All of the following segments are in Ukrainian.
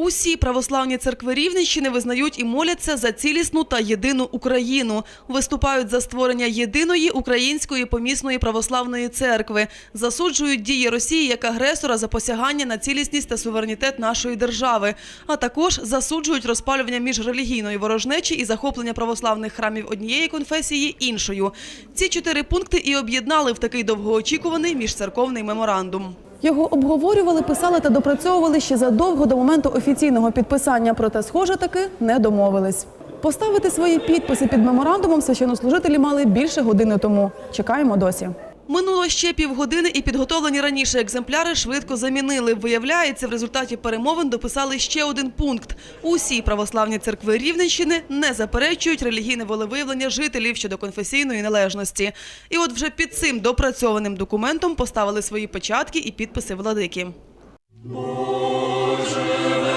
Усі православні церкви Рівненщини визнають і моляться за цілісну та єдину Україну. Виступають за створення єдиної української помісної православної церкви. Засуджують дії Росії як агресора за посягання на цілісність та суверенітет нашої держави. А також засуджують розпалювання міжрелігійної ворожнечі і захоплення православних храмів однієї конфесії іншою. Ці чотири пункти і об'єднали в такий довгоочікуваний міжцерковний меморандум. Його обговорювали, писали та допрацьовували ще задовго до моменту офіційного підписання, проте, схоже, таки не домовились. Поставити свої підписи під меморандумом священнослужителі мали більше години тому. Чекаємо досі. Минуло ще півгодини, і підготовлені раніше екземпляри швидко замінили. Виявляється, в результаті перемовин дописали ще один пункт: усі православні церкви Рівненщини не заперечують релігійне волевиявлення жителів щодо конфесійної належності. І от вже під цим допрацьованим документом поставили свої печатки і підписи владики. Це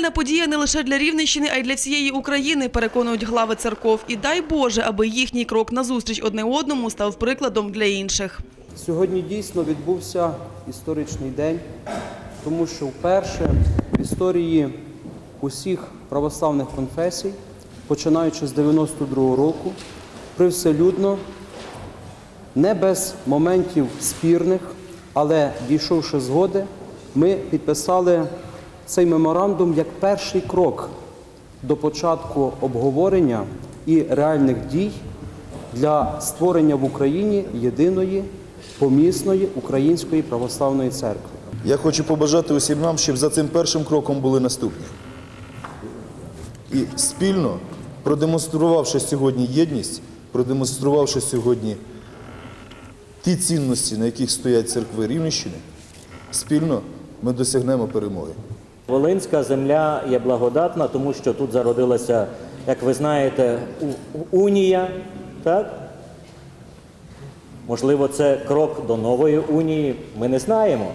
унікальна подія не лише для Рівненщини, а й для всієї України, переконують глави церков. І дай Боже, аби їхній крок назустріч одне одному став прикладом для інших. Сьогодні дійсно відбувся історичний день, тому що вперше в історії усіх православних конфесій, починаючи з 92-го року, привселюдно, не без моментів спірних, але дійшовши згоди, ми підписали цей меморандум як перший крок до початку обговорення і реальних дій для створення в Україні єдиної помісної української православної церкви. Я хочу побажати усім нам, щоб за цим першим кроком були наступні. І спільно, продемонструвавши сьогодні єдність, продемонструвавши сьогодні ті цінності, на яких стоять церкви Рівненщини, спільно ми досягнемо перемоги. Волинська земля є благодатна, тому що тут зародилася, як ви знаєте, унія. Так? Можливо, це крок до нової унії. Ми не знаємо.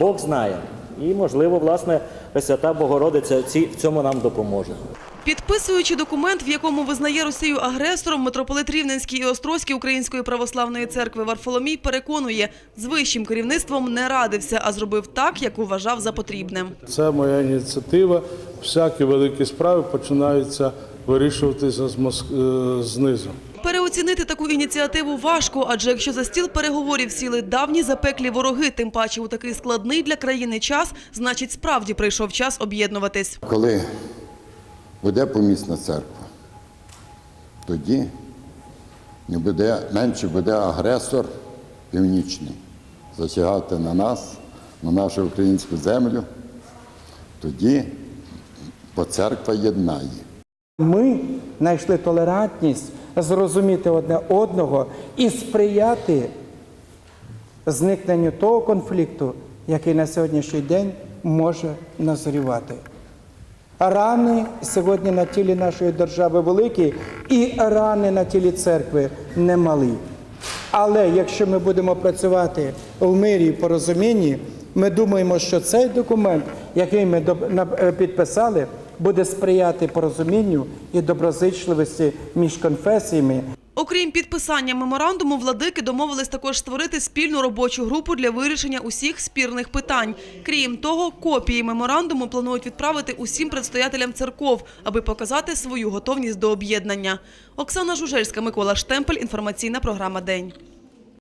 Бог знає. І, можливо, власне, Пресвята Богородиця в цьому нам допоможе. Підписуючи документ, в якому визнає Росію агресором, митрополит Рівненський і Острозький Української православної церкви Варфоломій переконує, з вищим керівництвом не радився, а зробив так, як вважав за потрібне. Це моя ініціатива. Всякі великі справи починаються вирішуватися з Моск- е, знизу. Переоцінити таку ініціативу важко, адже якщо за стіл переговорів сіли давні запеклі вороги, тим паче у такий складний для країни час, значить справді прийшов час об'єднуватись. Коли буде помісна церква, тоді не буде, менше буде агресор північний засягати на нас, на нашу українську землю. Тоді бо церква єднає. Ми знайшли толерантність зрозуміти одне одного і сприяти зникненню того конфлікту, який на сьогоднішній день може назрівати. Рани сьогодні на тілі нашої держави великі, і рани на тілі церкви немалі. Але якщо ми будемо працювати в мирі і порозумінні, ми думаємо, що цей документ, який ми е, підписали, буде сприяти порозумінню і доброзичливості між конфесіями, Окрім підписання меморандуму, владики домовились також створити спільну робочу групу для вирішення усіх спірних питань. Крім того, копії меморандуму планують відправити усім предстоятелям церков, аби показати свою готовність до об'єднання. Оксана Жужельська, Микола Штемпель. Інформаційна програма День.